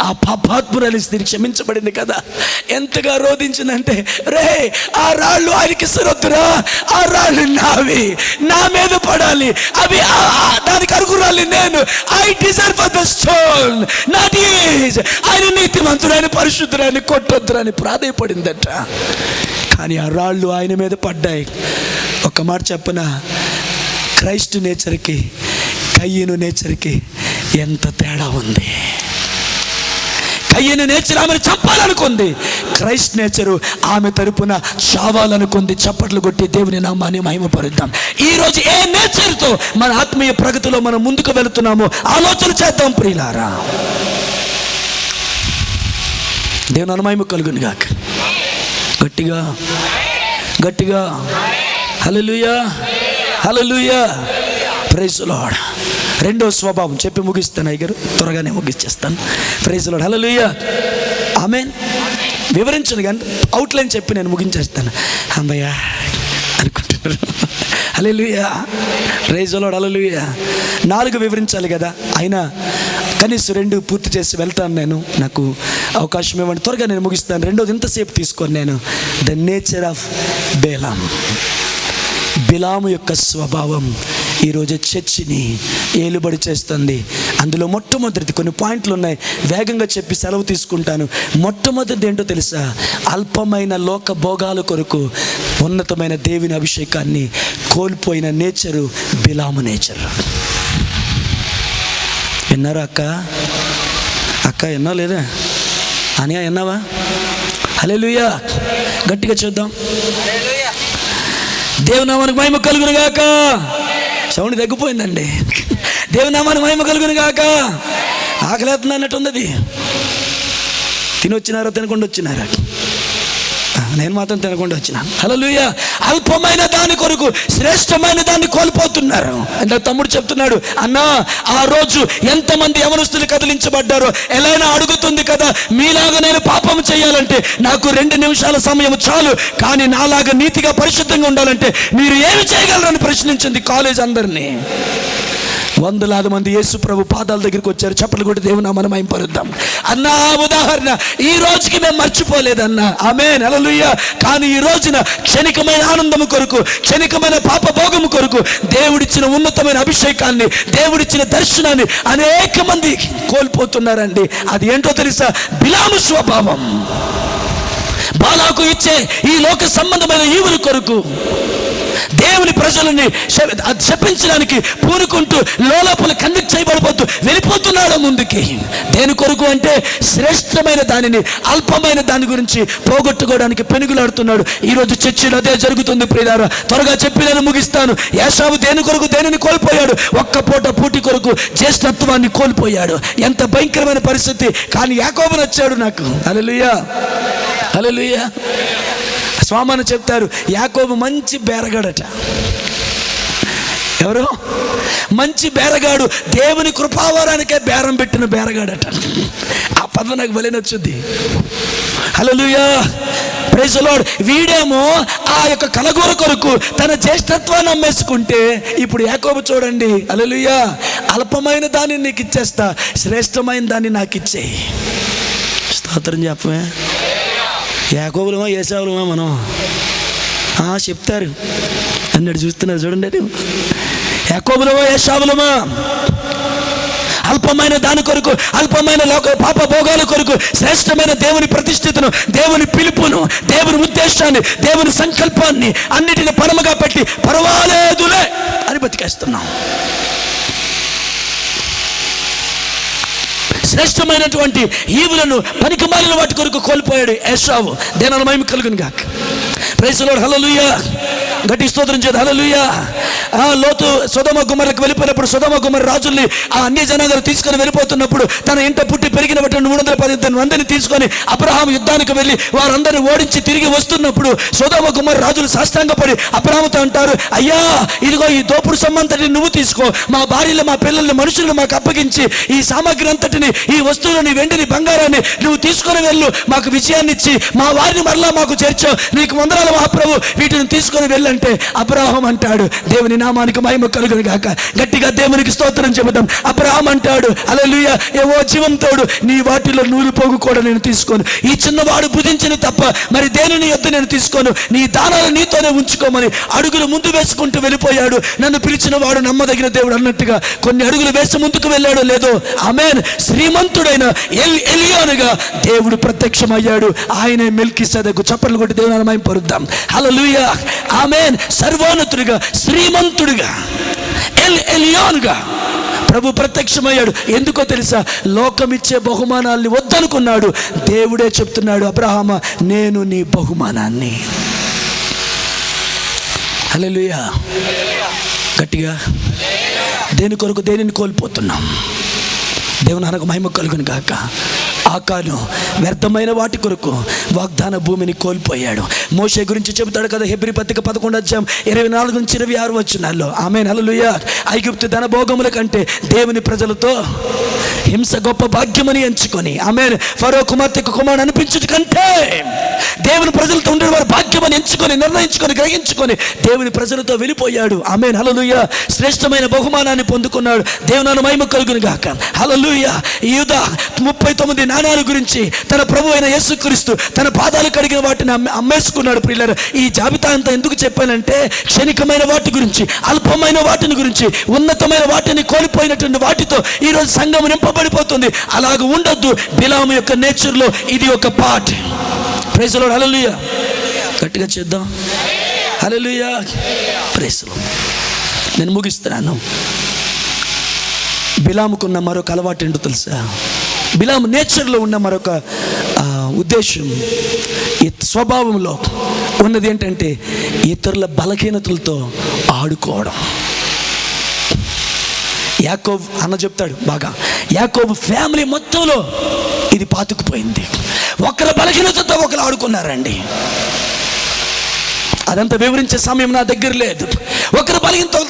ఆ పాపాత్మురాలు స్త్రీ క్షమించబడింది కదా. ఎంతగా రోధించిందంటే రే ఆ రాళ్ళు ఆయనకి సరొద్దురా ఆ రాళ్ళు నావి. నా మీద పడాలి. అవి ఆ- దానికి అరుగురాలి నేను. I deserve for the stone not is ఆయన నీతిమంతుడని పరిశుద్ధురాని కొట్టొద్దురని ప్రాధాయపడిందట. కానీ ఆ రాళ్ళు ఆయన మీద పడ్డాయి. ఒక మాట చెప్పన? క్రైస్ట్ నేచర్కి కయ్యను నేచర్కి ఎంత తేడా ఉంది? కయ్యను నేచర్ ఆమెను చంపాలనుకుంది. క్రైస్ట్ నేచరు ఆమె తరపున చావాలనుకుంది. చప్పట్లు కొట్టి దేవుని నామాన్ని మహిమపరుద్దాం. ఈ రోజు ఏ నేచర్తో మన ఆత్మీయ ప్రగతిలో మనం ముందుకు వెళుతున్నామో ఆలోచన చేద్దాం ప్రియులారా. దేవుని అనుమయము కలుగును గాక. గట్టిగా గట్టిగా. హల్లెలూయా హల్లెలూయా. ప్రైజ్ లార్డ్ రెండో స్వభావం. చెప్పి ముగిస్తాను అయ్యగారు త్వరగానే ముగిచ్చేస్తాను. ప్రైజ్ లార్డ్ ఆమె వివరించను కానీ అవుట్లైన్ చెప్పి నేను ముగించేస్తాను. అమ్మయ్యా అనుకుంటున్నారు. అలెలుయా ప్రైజ్ అలలుయా నాలుగు వివరించాలి కదా. అయినా కనీసం రెండు పూర్తి చేసి వెళ్తాను నేను. నాకు అవకాశం ఇవ్వండి. త్వరగా నేను ముగిస్తాను. రెండోది ఇంతసేపు తీసుకొని నేను. ద నేచర్ ఆఫ్ బేలాం బిలాము యొక్క స్వభావం. ఈరోజు చర్చిని ఏలుబడి చేస్తుంది. అందులో మొట్టమొదటిది కొన్ని పాయింట్లు ఉన్నాయి. వేగంగా చెప్పి సెలవు తీసుకుంటాను. మొట్టమొదటిది ఏంటో తెలుసా? అల్పమైన లోక భోగాల కొరకు ఉన్నతమైన దేవుని అభిషేకాన్ని కోల్పోయిన నేచరు బిలాము నేచరు. విన్నారా అక్క? అక్క విన్నావు లేదా? అనియా విన్నావా? హలే గట్టిగా చూద్దాం. దేవునామానికి మహిమ కలుగును గాక సౌండ్ తగ్గిపోయిందండి. దేవునామానికి మహిమ కలుగును కాక ఆకలేస్తుంది అన్నట్టు ఉంది అది తినకుండా వచ్చినారా? నేను మాత్రం తినకుండా వచ్చినాను హలో లూయ అల్పమైన దాని కొరకు శ్రేష్టమైన దాన్ని కోల్పోతున్నారు. అంటే తమ్ముడు చెప్తున్నాడు అన్నా ఆ రోజు ఎంతమంది యవనస్తులు కదిలించబడ్డారో ఎలాగైనా అడుగుతుంది కదా మీలాగా నేను పాపం చేయాలంటే నాకు రెండు నిమిషాల సమయం చాలు. కానీ నాలాగా నీతిగా పరిశుద్ధంగా ఉండాలంటే మీరు ఏమి చేయగలరని ప్రశ్నించింది కాలేజ్ అందరినీ. వందలాది మంది యేసు ప్రభు పాదాల దగ్గరికి వచ్చారు. చప్పట్లు కొట్టి దేవుని మనం పరుద్దాం అన్న ఉదాహరణ ఈ రోజుకి మేము మర్చిపోలేదన్న. ఆమె నెలలుయ్య కానీ ఈ రోజున క్షణికమైన ఆనందము కొరకు క్షణికమైన పాప భోగము కొరకు దేవుడిచ్చిన ఉన్నతమైన అభిషేకాన్ని దేవుడిచ్చిన దర్శనాన్ని అనేక మంది కోల్పోతున్నారండి. అది ఏంటో తెలుసా? బిలాము స్వభావం. బాలాకు ఇచ్చే ఈ లోక సంబంధమైన ఈవుల కొరకు దేవుని ప్రజలని శపించడానికి పూనుకుంటూ లోలోపల కండక్ట్ చేయబడిపోతూ వెళ్ళిపోతున్నాడు ముందుకి. దేని కొరకు అంటే శ్రేష్టమైన దానిని అల్పమైన దాని గురించి పోగొట్టుకోవడానికి పెనుగులాడుతున్నాడు. ఈరోజు చర్చిలో అదే జరుగుతుంది ప్రియారా త్వరగా చెప్పి నేను ముగిస్తాను. యాషావు దేని కొరకు దేనిని కోల్పోయాడు? ఒక్క పూట పూటి కొరకు జ్యేష్ఠత్వాన్ని కోల్పోయాడు. ఎంత భయంకరమైన పరిస్థితి. కానీ యాకోబు నచ్చాడు నాకు. హల్లెలూయా. హల్లెలూయా. స్వామని చెప్తారు యాకోబు మంచి బేరగాడట. ఎవరు? మంచి బేరగాడు దేవుని కృపావరానికే బేరం పెట్టిన బేరగాడట. ఆ పదం నాకు బలి నచ్చుద్ది. హలోయా ప్రైజలోడ్ వీడేమో ఆ యొక్క కలగూర కొరకు తన జ్యేష్ఠత్వాన్ని అమ్మేసుకుంటే ఇప్పుడు యాకోబు చూడండి. అలలుయా అల్పమైన దాన్ని నీకు ఇచ్చేస్తా శ్రేష్టమైన దాన్ని నాకు ఇచ్చేయి. స్తోత్రం చెప్పమే యాకోబులమా ఏసావులమా మనం? ఆ, చెప్తారు. అన్నాడు చూస్తున్నారు చూడండి అది. యాకోబులమా ఏసావులమా అల్పమైన దాని కొరకు అల్పమైన లోక పాప భోగాల కొరకు శ్రేష్టమైన దేవుని ప్రతిష్ఠితను దేవుని పిలుపును దేవుని ఉద్దేశాన్ని దేవుని సంకల్పాన్ని అన్నిటిని పరమగా పెట్టి పర్వాలేదులే అని బతికేస్తున్నాం. శ్రేష్టమైనటువంటి ఈవులను పనికిమాలిన వాటి కొరకు కోల్పోయాడు యశావు దేనాల మహిమ కలుగును గాక ప్రైసులోడు హలలుయ్య గట్టి స్తోత్రం చేదు హలలుయా ఆ లోతు సుధమ గుమ్మరికి వెళ్ళిపోయినప్పుడు సుధమ గుమ్మర రాజుల్ని ఆ అన్ని జనాలు తీసుకొని వెళ్ళిపోతున్నప్పుడు తన ఇంట పుట్టి పెరిగినటువంటి మూడు వందల పది మందిని తీసుకొని అబ్రహాం యుద్ధానికి వెళ్ళి వారందరిని ఓడించి తిరిగి వస్తున్నప్పుడు సుధమ గుమ్మరి రాజులు సాష్టాంగపడి అబ్రహాంతో అంటారు అయ్యా ఇదిగో ఈ దోపుడు సొమ్మంతటిని నువ్వు తీసుకో. మా భార్యలు మా పిల్లల్ని మనుషులను మాకు అప్పగించి ఈ సామాగ్రి అంతటిని ఈ వస్తువులని వెండిని బంగారాన్ని నువ్వు తీసుకొని వెళ్ళు. మాకు విజయాన్ని ఇచ్చి మా వారిని మరలా మాకు చేర్చావు. నీకు వందనాల మహాప్రభు. వీటిని తీసుకొని వెళ్ళాడు ఏంటంటే అబ్రాహం అంటాడు దేవుని నామానికి మహిమ కలుగును గాక. గట్టిగా దేవునికి స్తోత్రం చెబుతాం అబ్రాహం అంటాడు అలలుయ ఏవో జీవంతోడు నీ వాటిలో నూలు పోగు కూడా నేను తీసుకోను. ఈ చిన్నవాడు భుజించిన తప్ప మరి దేనిని యొద్ద నేను తీసుకోను? నీ దానాలు నీతోనే ఉంచుకోమని అడుగులు ముందు వేసుకుంటూ వెళ్ళిపోయాడు. నన్ను పిలిచిన వాడు నమ్మదగిన దేవుడు అన్నట్టుగా కొన్ని అడుగులు వేసి ముందుకు వెళ్ళాడో లేదో ఆమెన్. శ్రీమంతుడైన ఎల్ ఎలియోనుగా దేవుడు ప్రత్యక్షమయ్యాడు. ఆయనే మెల్కి సదకు చప్పట్లు కొట్టి దేవుని మహిమ లూయా ఆమె ఆమెన్ సర్వోన్నతుడిగా శ్రీమంతుడిగా ఎల్ ఎలియోనుగా ప్రభు ప్రత్యక్షమయ్యాడు. ఎందుకో తెలుసా? లోకమిచ్చే బహుమానాల్ని వద్దనుకున్నాడు. దేవుడే చెప్తున్నాడు అబ్రహామ నేను నీ బహుమానాన్ని. హలోయా గట్టిగా దేని కొరకు దేనిని కోల్పోతున్నాం? దేవుని అనకు మహిమ కలుగును కాక ఆకాను వ్యర్థమైన వాటి కొరకు వాగ్దాన భూమిని కోల్పోయాడు. మోషే గురించి చెబుతాడు కదా హెబ్రి పత్రిక పదకొండు వచ్చాం ఇరవై నాలుగు నుంచి ఇరవై ఆరు వచ్చినాల్లో ఆమె నలులుయ ఐగుప్తు ధన భోగముల కంటే దేవుని ప్రజలతో హింస గొప్ప భాగ్యమని ఎంచుకొని ఆమె ఫరో కుమార్తెకు కుమారుడు అనిపించుట కంటే దేవుని ప్రజలతో ఉండే వారు భాగ్యమని ఎంచుకొని నిర్ణయించుకొని గ్రహించుకొని దేవుని ప్రజలతో వెళ్ళిపోయాడు ఆమె హలలుయ శ్రేష్టమైన బహుమానాన్ని పొందుకున్నాడు. దేవునాను మహిమ కలుగును గాక హలలుయ యూద ముప్పై తొమ్మిది నాణాల గురించి తన ప్రభు అయిన యేసుక్రీస్తు తన పాదాలు కడిగిన వాటిని అమ్మే అమ్మేసుకున్నాడు. ప్రియులారు ఈ జాబితా అంతా ఎందుకు చెప్పానంటే క్షణికమైన వాటి గురించి అల్పమైన వాటిని గురించి ఉన్నతమైన వాటిని కోల్పోయినటువంటి వాటితో ఈరోజు సంఘం నింపబడిపోతుంది. అలాగ ఉండొద్దు. బిలాము యొక్క నేచర్లో ఇది ఒక పార్ట్. ప్రైజ్లో హలలుయ గట్టిగా చేద్దాం. హలలుయ ప్రైజ్లో నేను ముగిస్తున్నాను. బిలాముకున్న మరొక అలవాటు ఏంటో తెలుసా? బిలాము నేచర్లో ఉన్న మరొక ఉద్దేశం. ఈ స్వభావంలో ఉన్నది ఏంటంటే ఇతరుల బలహీనతలతో ఆడుకోవడం. యాకోబ్ అన్న చెప్తాడు బాగా యాకోబ్ ఫ్యామిలీ మొత్తంలో ఇది పాతుకుపోయింది. ఒకరి బలహీనతతో ఒకరు ఆడుకున్నారండి. అదంతా వివరించే సమయం నా దగ్గర లేదు. ఒకరు బలహీనతో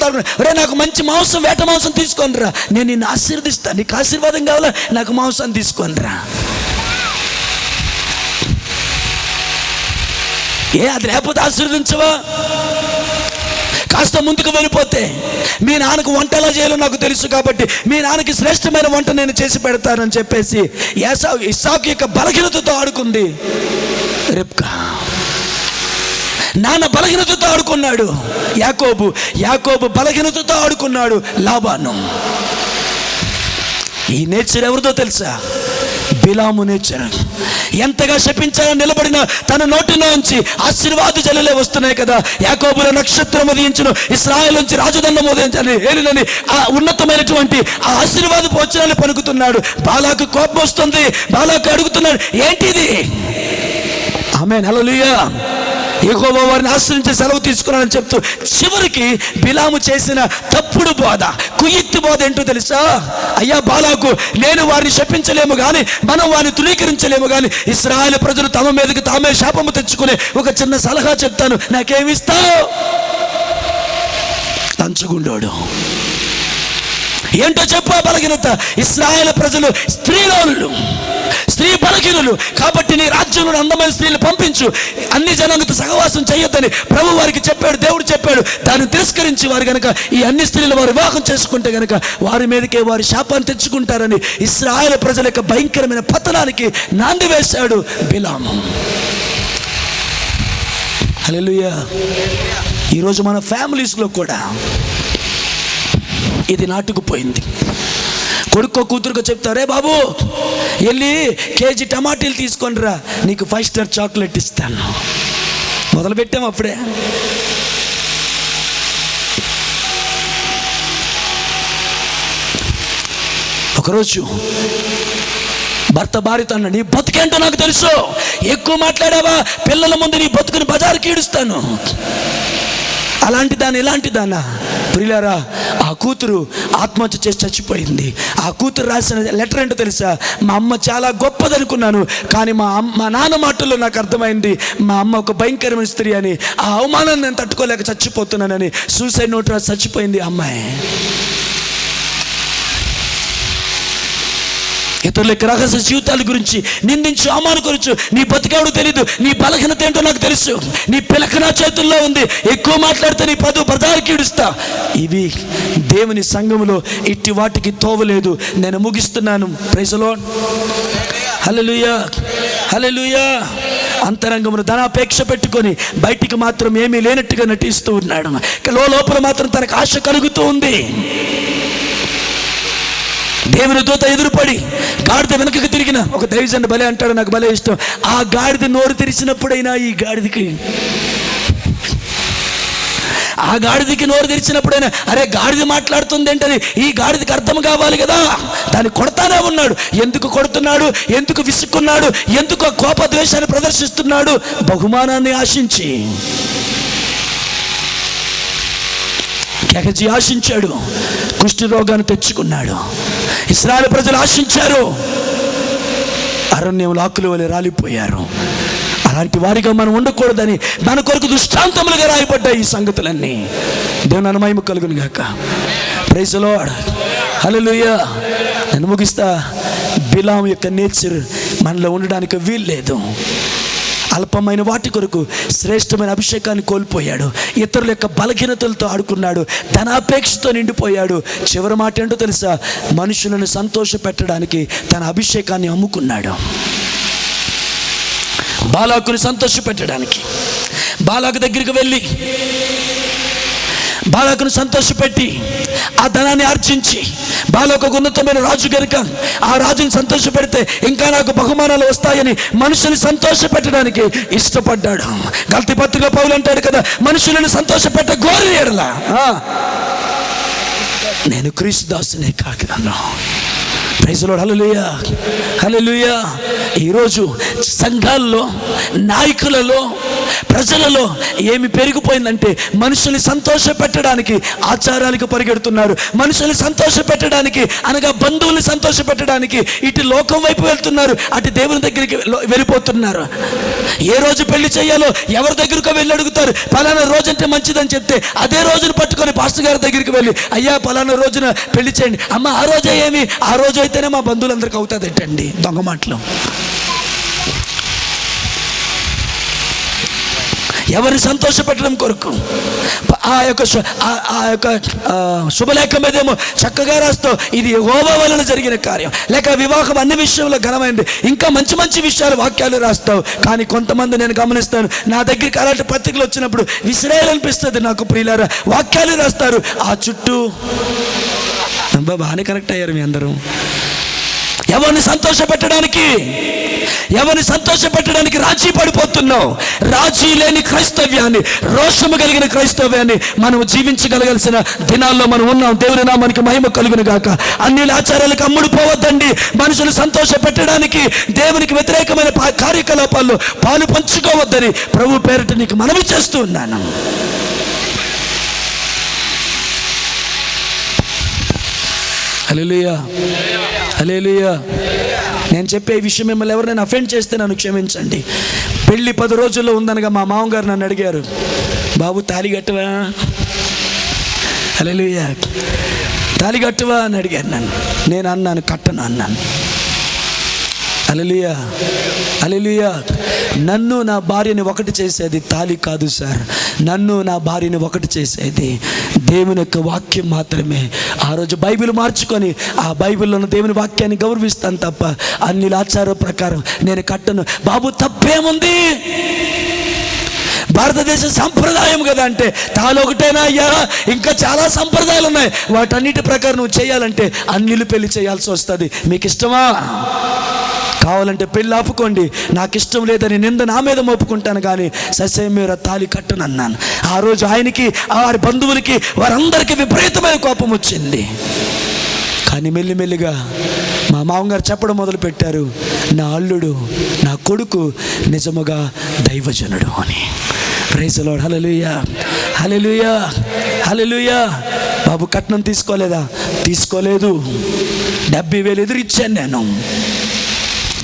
రే నాకు మంచి మాంసం వేట మాంసం తీసుకొని రా నేను నిన్ను ఆశీర్వదిస్తాను నీకు ఆశీర్వాదం కావాలా? నాకు మాంసం తీసుకొని రా ఏ అది లేకపోతే ఆశీర్వదించవా? కాస్త ముందుకు వెళ్ళిపోతే మీ నాన్నకు వంట ఎలా చేయాలో నాకు తెలుసు కాబట్టి మీ నాన్నకి శ్రేష్టమైన వంట నేను చేసి పెడతానని చెప్పేసి యాసా ఇస్సాకు యొక్క బలహీనతతో ఆడుకుంది. రెప్కా నాన్న బలహీనతతో ఆడుకున్నాడు. యాకోబు యాకోబు బలహీనతతో ఆడుకున్నాడు లాభాను ఈ నేచర్ ఎవరిదో తెలుసా? బిలాము నేచర్. ఎంతగా శపించాలని నిలబడిన తన నోటిలోంచి ఆశీర్వాద జలలే వస్తున్నాయి కదా. యాకోబుల నక్షత్రం ఉదయించను ఇస్రాయల్ నుంచి రాజదండం ఉదయించాలి ఏలినని ఆ ఉన్నతమైనటువంటి ఆ ఆశీర్వాద పోచనాలు పలుకుతున్నాడు. బాలాకు కోపం వస్తుంది. బాలాకు అడుగుతున్నాడు ఏంటిది? ఆమె హల్లెలూయా. ఎగోబ వారిని ఆశ్రయించి సెలవు తీసుకున్నానని చెప్తూ చివరికి బిలాము చేసిన తప్పుడు బోధ కుయ్యత్తి బోధ ఏంటో తెలుసా? అయ్యా బాలాకు నేను వారిని శపించలేము కానీ మనం వారిని తృణీకరించలేము కానీ ఇస్రాయల్ ప్రజలు తమ మీదకి తామే శాపము తెచ్చుకునే ఒక చిన్న సలహా చెప్తాను. నాకేమిస్తావు లంచగుండోడు ఏంటో చెప్పా బలహీనత. ఇస్రాయేల్ ప్రజలు స్త్రీలోనులు. స్త్రీ బలహీనులు. కాబట్టి నీ రాజ్యంలో అందమైన స్త్రీలు పంపించు. అన్ని జనాలతో సహవాసం చేయొద్దని ప్రభు వారికి చెప్పాడు దేవుడు చెప్పాడు. దాన్ని తిరస్కరించి వారు గనక ఈ అన్ని స్త్రీలు వారు వివాహం చేసుకుంటే గనక వారి మీదకే వారి శాపాన్ని తెచ్చుకుంటారని ఇస్రాయేల్ ప్రజల యొక్క భయంకరమైన పతనానికి నాంది వేశాడు బిలామం. హల్లెలూయా. ఈరోజు మన ఫ్యామిలీస్లో కూడా ఇది నాటుకుపోయింది కొడుకో కూతురుకో చెప్తారే బాబు వెళ్ళి కేజీ టమాటీలు తీసుకొని రా నీకు ఫైవ్ స్టార్ చాక్లెట్ ఇస్తాను. మొదలుపెట్టాం అప్పుడే. ఒకరోజు భర్త భార్యతో అన్నాడు నీ బతుకేంటో నాకు తెలుసు. ఎక్కువ మాట్లాడావా? పిల్లల ముందు నీ బతుకుని బజారుకి ఈడుస్తాను. అలాంటి దాన్ని ఎలాంటి దానా? ప్రియులారా ఆ కూతురు ఆత్మహత్య చేసి చచ్చిపోయింది. ఆ కూతురు రాసిన లెటర్ ఏంటో తెలుసా? మా అమ్మ చాలా గొప్పదనుకున్నాను కానీ మా అమ్మ మా నాన్న మాటల్లో నాకు అర్థమైంది మా అమ్మ ఒక భయంకరమైన స్త్రీ అని ఆ అవమానాన్ని నేను తట్టుకోలేక చచ్చిపోతున్నానని సూసైడ్ నోట్ రాసి చచ్చిపోయింది అమ్మాయి. ఇతరుల యొక్క రహస్య జీవితాల గురించి నిందించు అవమానకరచు నీ బతికేవుడు తెలీదు. నీ బలహీనత ఏంటో నాకు తెలుసు. నీ పిలక నా చేతుల్లో ఉంది. ఎక్కువ మాట్లాడితే నీ పదు ప్రజానికి ఇడుస్తా. ఇవి దేవుని సంఘములో ఇట్టి వాటికి తోవలేదు. నేను ముగిస్తున్నాను. ప్రైజలో హలలుయా హలలుయా అంతరంగమును ధనాపేక్ష పెట్టుకొని బయటికి మాత్రం ఏమీ లేనట్టుగా నటిస్తూ ఉన్నాడు. లోపల మాత్రం తనకు ఆశ కలుగుతూ ఉంది. దేవుని దూత ఎదురుపడి గాడిద వెనుకకు తిరిగిన ఒక దైవజన్ బలే అంటాడు నాకు భలే ఇష్టం. ఆ గాడిద నోరు తెరిచినప్పుడైనా ఈ గాడిదకి ఆ గాడిదకి నోరు తెరిచినప్పుడైనా అరే గాడిద మాట్లాడుతుంది ఏంటని ఈ గాడిదకి అర్థం కావాలి కదా. దాన్ని కొడతానే ఉన్నాడు. ఎందుకు కొడుతున్నాడు? ఎందుకు విసుక్కున్నాడు? ఎందుకు కోప ద్వేషాన్ని ప్రదర్శిస్తున్నాడు? బహుమానాన్ని ఆశించి. కెగజి ఆశించాడు. కుష్టి రోగాన్ని తెచ్చుకున్నాడు. ఇస్రాయల్ ప్రజలు ఆశించారు. అరణ్యంలో ఆకులు వలె రాలిపోయారు. అలాంటి వారిగా మనం ఉండకూడదని మన కొరకు దృష్టాంతములుగా రాయబడ్డాయి ఈ సంగతులన్నీ. దేవుని అనుమయము కలుగును గాక. ప్రైజ్ హలోయ నేను ముగిస్తా. బిలాం యొక్క నేచర్ మనలో ఉండడానికి వీల్లేదు. అల్పమైన వాటి కొరకు శ్రేష్టమైన అభిషేకాన్ని కోల్పోయాడు. ఇతరుల యొక్క బలహీనతలతో ఆడుకున్నాడు. ధనాపేక్షతో నిండిపోయాడు. చివరి మాట ఏంటో తెలుసా? మనుషులను సంతోష పెట్టడానికి తన అభిషేకాన్ని అమ్ముకున్నాడు. బాలాకుని సంతోష పెట్టడానికి బాలాకు దగ్గరికి వెళ్ళి బాలకును సంతోషపెట్టి ఆ ధనాన్ని ఆర్జించి బాలకు ఉన్నతమైన రాజు గనుక ఆ రాజుని సంతోషపెడితే ఇంకా నాకు బహుమానాలు వస్తాయని మనుషుని సంతోషపెట్టడానికి ఇష్టపడ్డాడు. గల్తీ పత్రిక పౌలు అంటాడు కదా మనుషులను సంతోషపెట్ట గోరి ఎడలా. నేను క్రీస్తు దాసునే కాగలను ప్రైజ్లో హల్లెలూయా. హల్లెలూయా. ఈరోజు సంఘాల్లో నాయకులలో ప్రజలలో ఏమి పెరిగిపోయిందంటే మనుషుల్ని సంతోష పెట్టడానికి ఆచారాలకు పరిగెడుతున్నారు. మనుషుల్ని సంతోష పెట్టడానికి అనగా బంధువుల్ని సంతోష పెట్టడానికి ఇటు లోకం వైపు వెళ్తున్నారు అటు దేవుని దగ్గరికి వెళ్ళిపోతున్నారు. ఏ రోజు పెళ్ళి చేయాలో ఎవరి దగ్గరకు వెళ్ళి అడుగుతారు. పలానా రోజు అంటే మంచిదని చెప్తే అదే రోజును పట్టుకొని పాస్టర్ గారి దగ్గరికి వెళ్ళి అయ్యా పలానా రోజున పెళ్ళి చేయండి. అమ్మ ఆ రోజే ఏమి? ఆ రోజు అయితేనే మా బంధువులందరికీ అవుతుంది ఏంటండి దొంగ మాటలు. ఎవరిని సంతోషపెట్టడం కొరకు? ఆ యొక్క ఆ- యొక్క శుభలేఖ మీదేమో చక్కగా రాస్తావు ఇది హోమా వలన జరిగిన కార్యం. లేక వివాహం అన్ని విషయంలో ఘనమైంది. ఇంకా మంచి మంచి విషయాలు వాక్యాలు రాస్తావు. కానీ కొంతమంది నేను గమనిస్తాను నా దగ్గరికి అలాంటి పత్రికలు వచ్చినప్పుడు విసిరేయాలనిపిస్తుంది నాకు ప్రియులారా. వాక్యాలు రాస్తారు ఆ చుట్టూ అబ్బా బాగానే కనెక్ట్ అయ్యారు మీ అందరూ. ఎవరిని సంతోష పెట్టడానికి ఎవరిని సంతోష పెట్టడానికి రాజీ పడిపోతున్నావు? రాజీ లేని క్రైస్తవ్యాన్ని రోషము కలిగిన క్రైస్తవ్యాన్ని మనం జీవించగలగాల్సిన దినాల్లో మనం ఉన్నాం. దేవుని నామానికి మహిమ కలుగును గాక. అన్ని ఆచారాలకు అమ్ముడు పోవద్దండి. మనుషులు సంతోష పెట్టడానికి దేవునికి వ్యతిరేకమైన పా- కార్యకలాపాల్లో పాలు పంచుకోవద్దని ప్రభు పేరిట నీకు మనవి చేస్తూ ఉన్నాను. హల్లెలూయా. హలేలుయా నేను చెప్పే విషయం మిమ్మల్ని ఎవరినైనా అఫెండ్ చేస్తే నన్ను క్షమించండి. పెళ్ళి పది రోజుల్లో ఉందనగా మా మామగారు నన్ను అడిగారు బాబు తాలి కట్టవా? హల్లెలూయా. తాలి కట్టవా? అని అడిగారు నన్ను. నేను అన్నాను కట్టను అన్నాను. అలలియా అలలియా నన్ను నా భార్యని ఒకటి చేసేది తాలి కాదు సార్. నన్ను నా భార్యని ఒకటి చేసేది దేవుని యొక్క వాక్యం మాత్రమే. ఆ రోజు బైబిల్ మార్చుకొని ఆ బైబిల్లో ఉన్న దేవుని వాక్యాన్ని గౌరవిస్తాను తప్ప అన్ని ఆచార ప్రకారం నేను కట్టను. బాబు తప్పేముంది? భారతదేశ సంప్రదాయం కదా అంటే తాను ఒకటేనా అయ్యా? ఇంకా చాలా సంప్రదాయాలు ఉన్నాయి. వాటన్నిటి ప్రకారం నువ్వు చేయాలంటే అన్నిలు పెళ్ళి చేయాల్సి వస్తుంది. మీకు ఇష్టమా కావాలంటే పెళ్ళి ఆపుకోండి. నాకు ఇష్టం లేదని నింద నా మీద మోపుకుంటాను కానీ ససేమీర తాలి కట్టునన్నాను. ఆ రోజు ఆయనకి వారి బంధువులకి వారందరికీ విపరీతమైన కోపం వచ్చింది. కానీ మెల్లిమెల్లిగా మా మామగారు చెప్పడం మొదలుపెట్టారు నా అల్లుడు నా కొడుకు నిజముగా దైవజనుడు అని. ప్రైజలోడ్ హలలుయా హలలుయా హలలుయా బాబు కట్నం తీసుకోలేదా? తీసుకోలేదు. డెబ్బై వేలు ఎదురిచ్చాను నేను.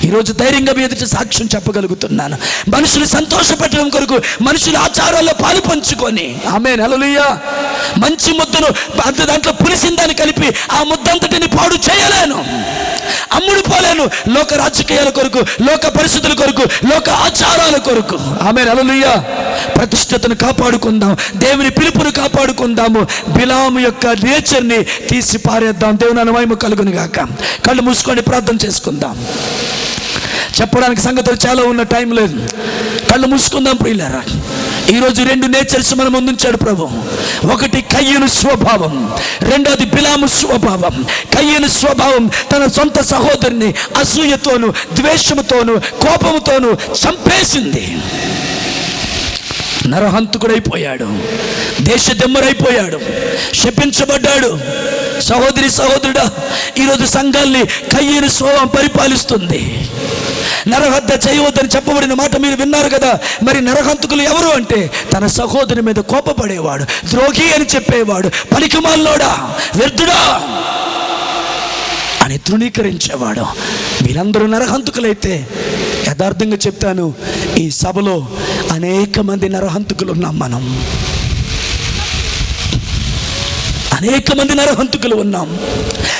ఈరోజు ధైర్యంగా మీ ఎదుటి సాక్ష్యం చెప్పగలుగుతున్నాను. మనుషులు సంతోషపెట్టడం కొరకు మనుషుల ఆచారాల్లో పాలు పంచుకొని. ఆమె నెలలుయ్యా మంచి ముద్దను దాంట్లో పులిసిందని కలిపి ఆ ముద్దంతటిని పాడు చేయలేను. అమ్ముడు పోలేను. లోక రాజకీయాల కొరకు లోక పరిస్థితుల కొరకు లోక ఆచారాల కొరకు. ఆమె నెలలుయ్యా ప్రతిష్టతను కాపాడుకుందాం. దేవుని పిలుపును కాపాడుకుందాము. బిలాము యొక్క నేచర్ని తీసి పారేద్దాం దేవుని అనుమయము కలుగును గాక కళ్ళు మూసుకొని ప్రార్థన చేసుకుందాం. చెప్పడానికి సంగతులు చాలా ఉన్న టైం లేదు. కళ్ళు మూసుకుందాం ప్రియులరా. ఈరోజు రెండు నేచర్స్ మన ముందుంచాడు ప్రభు. ఒకటి కయ్యను స్వభావం రెండోది బిలాము స్వభావం. కయ్యను స్వభావం తన సొంత సహోదరిని అసూయతోను ద్వేషముతోను కోపముతోను చంపేసింది. నరహంతకుడైపోయాడు. దేశదెమ్మరైపోయాడు. శపించబడ్డాడు. సహోదరి సహోదరుడా ఈరోజు సంఘాల్ని కయ్యని స్వభావం పరిపాలిస్తుంది. నరహత్య చేయవద్దని చెప్పబడిన మాట మీరు విన్నారు కదా. మరి నరహంతకులు ఎవరు అంటే? తన సహోదరి మీద కోపపడేవాడు ద్రోహి అని చెప్పేవాడు పలికిమాల్లోడా వ్యర్థుడా? అని తృణీకరించేవాడు. వీరందరూ నరహంతకులైతే యథార్థంగా చెప్తాను ఈ సభలో అనేక మంది నరహంతకులు ఉన్నాం మనం. అనేక మంది నరహంతకులు ఉన్నాం.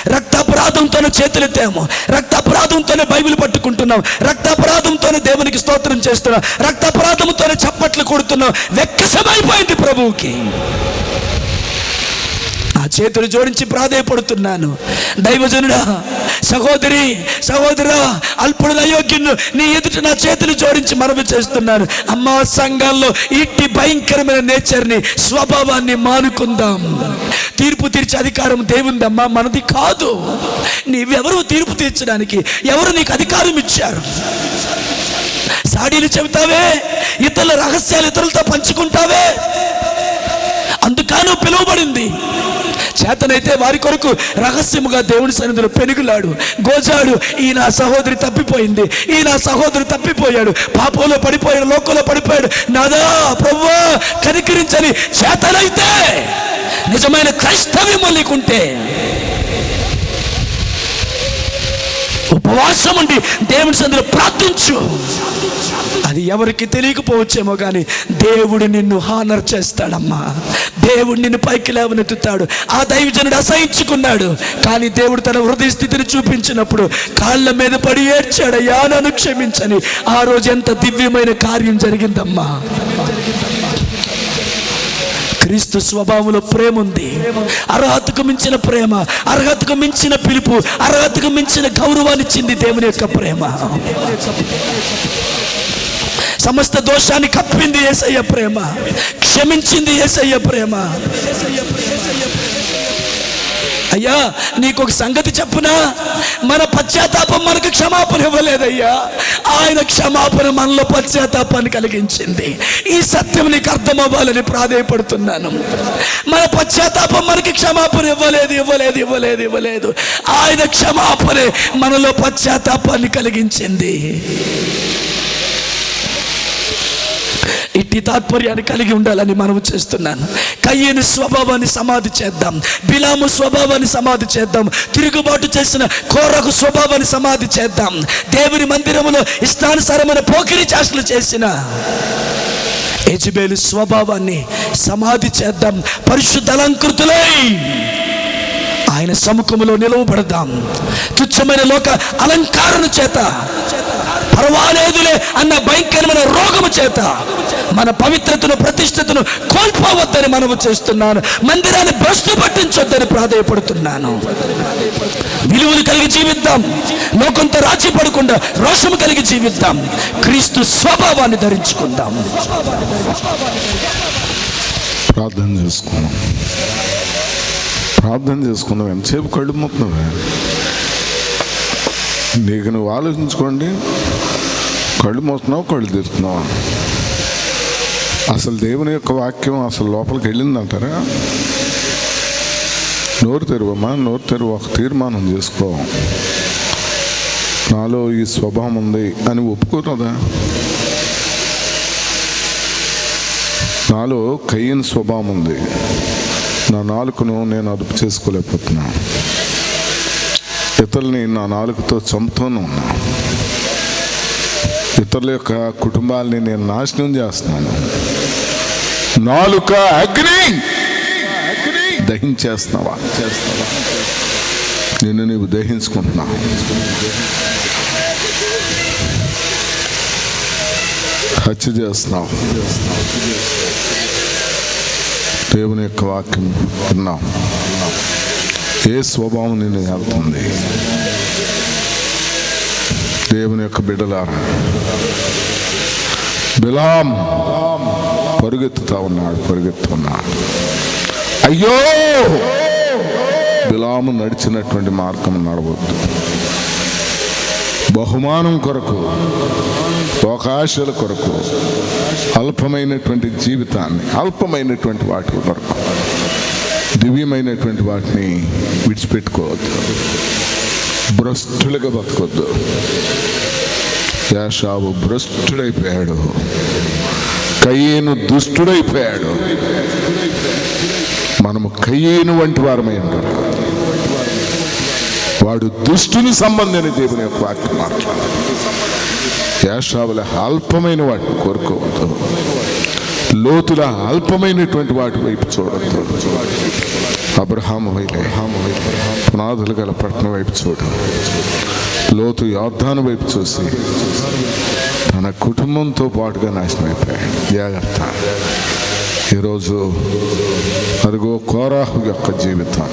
రక్తాపరాధంతోనే చేతులెత్తాము. రక్తాపరాధంతోనే బైబిల్ పట్టుకుంటున్నాం. రక్తాపరాధంతోనే దేవునికి స్తోత్రం చేస్తున్నాం. రక్తాపరాధంతోనే చప్పట్లు కొడుతున్నాం. వెక్కసమైపోయింది ప్రభువుకి. చేతులు జోడించి ప్రాధేయపడుతున్నాను. దైవజనుడా సహోదరి సహోదరా అల్పుడు అయోగ్యును నీ ఎదుట నా చేతులు జోడించి మనవి చేస్తున్నాను. అమ్మా సంఘాల్లో ఇట్టి భయంకరమైన నేచర్ని స్వభావాన్ని మానుకుందాం. తీర్పు తీర్చే అధికారం దేవుందమ్మా మనది కాదు. నీవెవరు తీర్పు తీర్చడానికి ఎవరు నీకు అధికారం ఇచ్చారు? సాడీలు చెబుతావే ఇతరుల రహస్యాలు ఇతరులతో పంచుకుంటావే. అందుకను పిలువబడింది. చేతనైతే వారి కొరకు రహస్యముగా దేవుని సన్నిధిలో పెనుగులాడు గోజాడు. ఈ నా సహోదరి తప్పిపోయింది. ఈ నా సహోదరి తప్పిపోయాడు. పాపంలో పడిపోయాడు లోకంలో పడిపోయాడు. నాదా ప్రవ్వా కనికరించని చేతనైతే నిజమైన క్రైస్తవ్యం నీకుంటే. ఉపవాసం ఉండి దేవుని సందులో ప్రార్థించు. అది ఎవరికి తెలియకపోవచ్చేమో కానీ దేవుడు నిన్ను హానర్ చేస్తాడమ్మా. దేవుడు నిన్ను పైకి లేవనెత్తుతాడు. ఆ దైవజనుడు అసహించుకున్నాడు. కానీ దేవుడు తన హృదయ స్థితిని చూపించినప్పుడు కాళ్ళ మీద పడి ఏడ్చాడయ్యా నన్ను క్షమించని. ఆ రోజు ఎంత దివ్యమైన కార్యం జరిగిందమ్మా. క్రీస్తు స్వభావంలో ప్రేమ ఉంది. అర్హతకు మించిన ప్రేమ అర్హతకు మించిన పిలుపు అర్హతకు మించిన గౌరవాన్ని ఇచ్చింది దేవుని యొక్క ప్రేమ. సమస్త దోషాన్ని కప్పింది ఏసయ్య ప్రేమ క్షమించింది ఏసయ్య ప్రేమ. అయ్యా నీకు ఒక సంగతి చెప్పునా? మన పశ్చాత్తాపం మనకు క్షమాపణ ఇవ్వలేదయ్యా. ఆయన క్షమాపణ మనలో పశ్చాత్తాపాన్ని కలిగించింది. ఈ సత్యం నీకు అర్థం అవ్వాలని ప్రాధేయపడుతున్నాను. మన పశ్చాత్తాపం మనకి క్షమాపణ ఇవ్వలేదు ఇవ్వలేదు ఇవ్వలేదు ఇవ్వలేదు. ఆయన క్షమాపణే మనలో పశ్చాత్తాపాన్ని కలిగించింది. ఇట్టి తాత్పర్యాన్ని కలిగి ఉండాలని మనము చేస్తున్నాను. కయ్యని స్వభావాన్ని సమాధి చేద్దాం. బిలాము స్వభావాన్ని సమాధి చేద్దాం. తిరుగుబాటు చేసిన కోరకు స్వభావాన్ని సమాధి చేద్దాం. దేవుని మందిరములో ఇష్టానుసారమైన పోకిరి చేష్టలు చేసిన యజబేలు స్వభావాన్ని సమాధి చేద్దాం. పరిశుద్ధ అలంకృతులై ఆయన సముఖములో నిలవబడదాం. తుచ్చమైన లోక అలంకారణ చేత పర్వాలేదులే అన్న భయంకరమైన రోగము చేత మన పవిత్రతను ప్రతిష్టతను కోల్పోవద్దని మనము చేస్తున్నాను. మందిరాన్ని భ్రష్టు పట్టించొద్దని ప్రాధాయపడుతున్నాను. విలువలు కలిగి జీవిద్దాం. లోకంతో రాజీ పడకుండా రోషము కలిగి జీవిద్దాం. క్రీస్తు స్వభావాన్ని ధరించుకుందాం. ప్రార్థన చేసుకున్నాం ప్రార్థన చేసుకున్నాం ఎంతసేపు కళ్ళు మూతున్నావే నీకు నువ్వు ఆలోచించుకోండి. కళ్ళు మూస్తున్నావు కళ్ళు తీరుతున్నావు అసలు దేవుని యొక్క వాక్యం అసలు లోపలికి వెళ్ళిందంటారా? నోరు తెరువమ్మా నోరు తెరువు ఒక తీర్మానం చేసుకో. నాలో ఈ స్వభావం ఉంది అని ఒప్పుకోతుందా నాలో కయ్యని స్వభావం ఉంది. నా నాలుకను నేను అదుపు చేసుకోలేకపోతున్నాను ఇతరుల్ని నా నాలుకతో చంపుతూనే ఉన్నాను ఇతరుల యొక్క కుటుంబాలని నేను నాశనం చేస్తున్నాను. నాలుక అగ్ని! దహించేస్తున్నావా? నిన్ను నీవు దహించుకుంటున్నావు. హత్య చేస్తున్నావు. దేవుని యొక్క వాక్యం విన్నాం ఏ స్వభావం నిన్ను వెళ్తుంది దేవుని యొక్క బిడ్డలారా. బిలాం పరుగెత్తుతా ఉన్నాడు పరుగెత్తున్నాడు అయ్యో! బిలాము నడిచినటువంటి మార్గం నడవద్దు. బహుమానం కొరకు లోకాశల కొరకు అల్పమైనటువంటి జీవితాన్ని అల్పమైనటువంటి వాటి కొరకు దివ్యమైనటువంటి వాటిని విడిచిపెట్టుకోవద్దు. భ్రష్టులుగా బతకొద్దు. యాషావు భ్రష్టుడైపోయాడు. కయ్యేను దుష్టుడైపోయాడు. మనము కయ్యేను వంటి వారమై ఉంటారు వాడు దుష్టుని సంబంధించిన దేవుని యొక్క వాక్యం మాట్లాడు యాషావుల అల్పమైన వాటిని కోరుకోవద్దు. లోతుల అల్పమైనటువంటి వాటి వైపు చూడద్దు. అబ్రహాము వైపు. పునాదులు గల పట్టణం వైపు చూడు. లోతు యోర్ధాను వైపు చూసి. తన కుటుంబంతో పాటుగా నాశనం అయిపోయాడు. జాగ్రత్త. ఈరోజు అదిగో కోరాహు యొక్క జీవితం.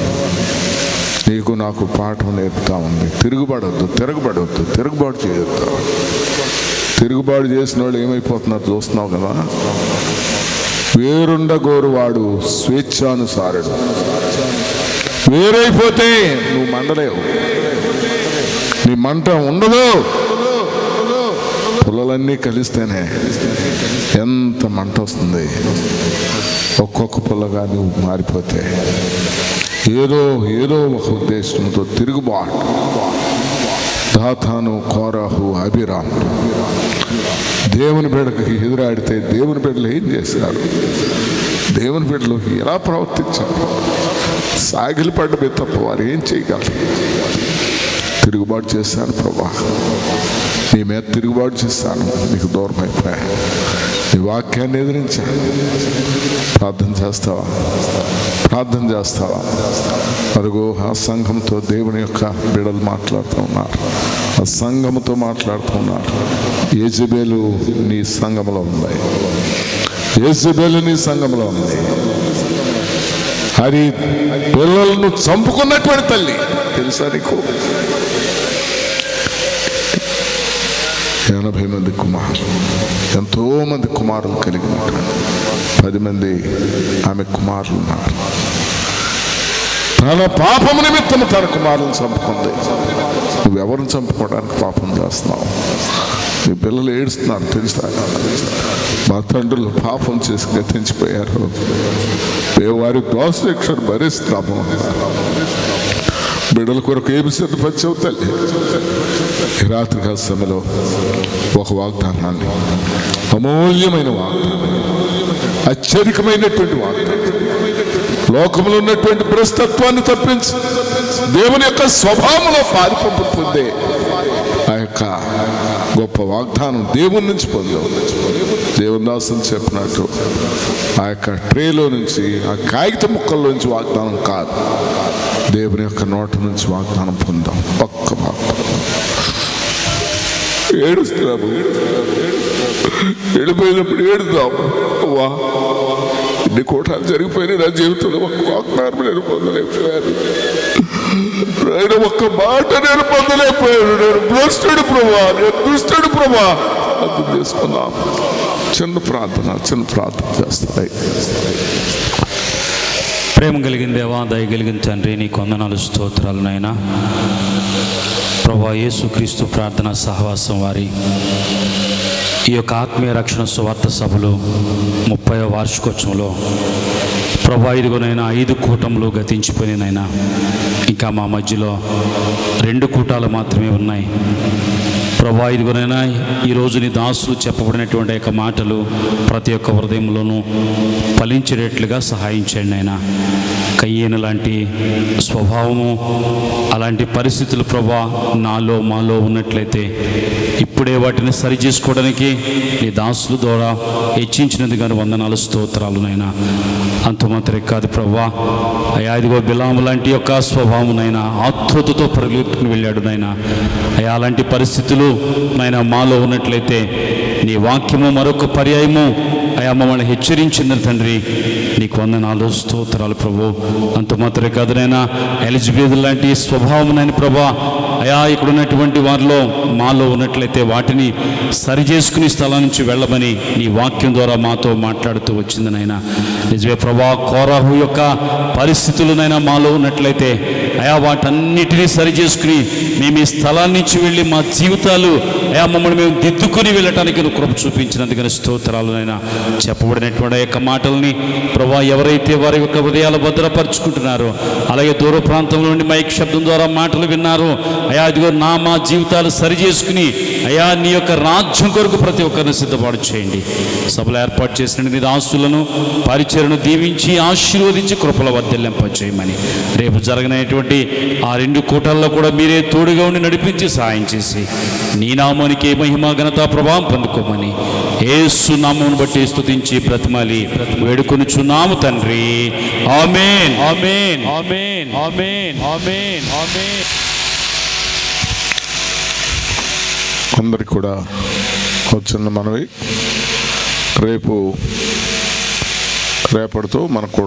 నీకు నాకు పాఠం నేర్పుతా ఉంది. తిరుగుబడొద్దు తిరగబడొద్దు తిరుగుబాటు చేయొద్దు. తిరుగుబాటు చేసిన వాళ్ళు ఏమైపోతున్నారు చూస్తున్నావు కదా? వేరుండగోరువాడు స్వేచ్ఛానుసారుడు. వేరైపోతే నువ్వు మండలేవు. నీ మంట ఉండదు. పుల్లలన్నీ కలిస్తేనే ఎంత మంట వస్తుంది. ఒక్కొక్క పుల్లగా నువ్వు మారిపోతే ఏదో ఏదో ఒక ఉద్దేశంతో తిరుగుబాటు. దాతాను కోరాహు అభిరామ్. దేవుని బిడ్డకి ఎదురాడితే దేవుని బిడ్డలు ఏం చేశారు దేవుని బిడ్డలోకి ఎలా ప్రవర్తించారు సాగిలి పడ్డమే తప్ప వారు ఏం చేయగలరు? తిరుగుబాటు చేశాను ప్రభా. నీ మీద తిరుగుబాటు చేస్తాను నీకు దూరం అయిపోయా నీ వాక్యాన్ని ఎదిరించా ప్రార్థన చేస్తావా? ప్రార్థన చేస్తావా? అరుగో ఆ సంఘంతో దేవుని యొక్క బిడలు మాట్లాడుతూ ఉన్నారు. ఆ సంఘముతో మాట్లాడుతూ ఉన్నారు. ఏజబేలు నీ సంఘంలో ఉన్నాయి. ఏజబేలు నీ సంఘంలో ఉంది అది పిల్లలను చంపుకున్నటువంటి తల్లి. తెలుసా నీకు? ఎనభై మంది కుమారులు. ఎంతో మంది కుమారులు కలిగి ఉంటారు. పది మంది ఆమె కుమారులు ఉన్నారు. తన పాపము నిమిత్తం తన కుమారుని చంపుకుంది. నువ్వెవరిని చంపుకోవడానికి పాపం చేస్తున్నావు? నీ పిల్లలు ఏడుస్తున్నారు తెలుసా? మా తండ్రులు పాపం చేసి గతించిపోయారు. మేము వారి దోషశిక్షను భరిస్తున్నాము బిడ్డల కొరకు ఏమి సిద్ధపరిచవు తల్లి? ఈ రాత్రి కాల సమయంలో ఒక వాగ్దానాన్ని అమూల్యమైన వాగ్దానం అత్యధికమైనటువంటి వాగ్దానం లోకంలో ఉన్నటువంటి భ్రష్టత్వాన్ని తప్పించి దేవుని యొక్క స్వభావంలో పారిపంపు పొందే ఆ యొక్క గొప్ప వాగ్దానం దేవుని నుంచి పొందాం. దేవుని దాసం చెప్పినట్టు ఆ యొక్క ట్రేలో నుంచి ఆ కాగిత ముక్కల్లో నుంచి వాగ్దానం కాదు. దేవుని యొక్క నోట నుంచి వాగ్దానం పొందాం. ఒక్క వాగ్దానం ఏడుస్తున్నాము. వెళ్ళిపోయినప్పుడు ఏడుదాం వా ఎన్ని కోటాలు జరిగిపోయినాయి నా జీవితంలో. ఒక్క వాగ్దానం నేను పొందలేకపోయాను ఆయన ఒక్క మాట నేను పొందలేకపోయాను నేను భ్రష్టుడు ప్రభా నేను దుష్టుడు ప్రభా. అర్థం చేసుకున్నాం చిన్న ప్రార్థన చిన్న ప్రార్థన చేస్తాయి. ప్రేమ కలిగిన దేవా దయ కలిగిన తండ్రి నీ కొందనాలు స్తోత్రాలు నాయనా. ప్రభా యేసుక్రీస్తు ప్రార్థన సహవాసం వారి ఈ యొక్క ఆత్మీయ రక్షణ సువార్త సభలు ముప్పై వార్షికోత్సవంలో ప్రభా ఇదిగోనైనా ఐదు కూటములు గతించిపోయినైనా ఇంకా మా మధ్యలో రెండు కూటాలు మాత్రమే ఉన్నాయి. ప్రభా ఇదిగోనైనా ఈరోజు నీ దాసులు చెప్పబడినటువంటి యొక్క మాటలు ప్రతి ఒక్క హృదయంలోనూ ఫలించేటట్లుగా సహాయం చేయండి అయినా కయ్యేను లాంటి స్వభావము అలాంటి పరిస్థితులు ప్రభా నాలో మాలో ఉన్నట్లయితే ఇప్పుడే వాటిని సరి చేసుకోవడానికి నీ దాసుల ద్వారా హెచ్చించినది కానీ వందనాలు స్తోత్రాలు నైనా అంత మాత్రమే కాదు ప్రభా అయా ఇదిగో బిలాము లాంటి యొక్క స్వభావమునైనా ఆతృతతో పరిగెత్తుకుని వెళ్ళాడు నాయన. అయా అలాంటి పరిస్థితులు నాయన మాలో ఉన్నట్లయితే నీ వాక్యము మరొక పర్యాయము మమ్మల్ని హెచ్చరించింది తండ్రి నీకు వందనాలు స్తోత్రాలు ప్రభు. అంత మాత్రమే కాదు నైనా ఎలిజబెత్ లాంటి స్వభావం నాయన ప్రభా. అయా ఇక్కడ ఉన్నటువంటి వారిలో మాలో ఉన్నట్లయితే వాటిని సరి చేసుకుని స్థలం నుంచి వెళ్ళమని నీ వాక్యం ద్వారా మాతో మాట్లాడుతూ వచ్చింది నాయన. నిజమే ప్రభా కోరాహు యొక్క పరిస్థితులనైనా మాలో ఉన్నట్లయితే అయా వాటన్నిటినీ సరి చేసుకుని మేము ఈ స్థలాన్ని నుంచి వెళ్ళి మా జీవితాలు అయా మమ్మల్ని మేము దిద్దుకుని వెళ్ళటానికి నువ్వు కృప చూపించినందుకని స్తోత్రాలనైనా చెప్పబడినటువంటి యొక్క మాటల్ని ప్రభా ఎవరైతే వారి యొక్క హృదయాలు భద్రపరుచుకుంటున్నారో అలాగే దూర ప్రాంతంలో నుండి మైక్ శబ్దం ద్వారా మాటలు విన్నారు అయా ఇదిగో నా మా జీవితాలు సరి చేసుకుని అయా నీ యొక్క రాజ్యం కొరకు ప్రతి ఒక్కరిని సిద్ధపాటు చేయండి. సభలు ఏర్పాటు చేసిన నీ దాసులను పరిచయను దీవించి ఆశీర్వదించి కృపల వర్ధిల్లింపచేయమని. రేపు జరగనటువంటి ఆ రెండు కూటల్లో కూడా మీరే తోడుగా ఉండి నడిపించి సహాయం చేసి నీ నామానికి మహిమ ఘనత ప్రభావం పొందుకోమని ఏసు నామమును బట్టి స్తుతించి బ్రతిమాలి వేడుకొనుచున్నాము తండ్రి. ఆమేన్. ఆమేన్. ఆమేన్. ఆమేన్. ఆమేన్. ఆమేన్. అందరికి కూడా చిన్న మనవి. రేపు రేపటితో మన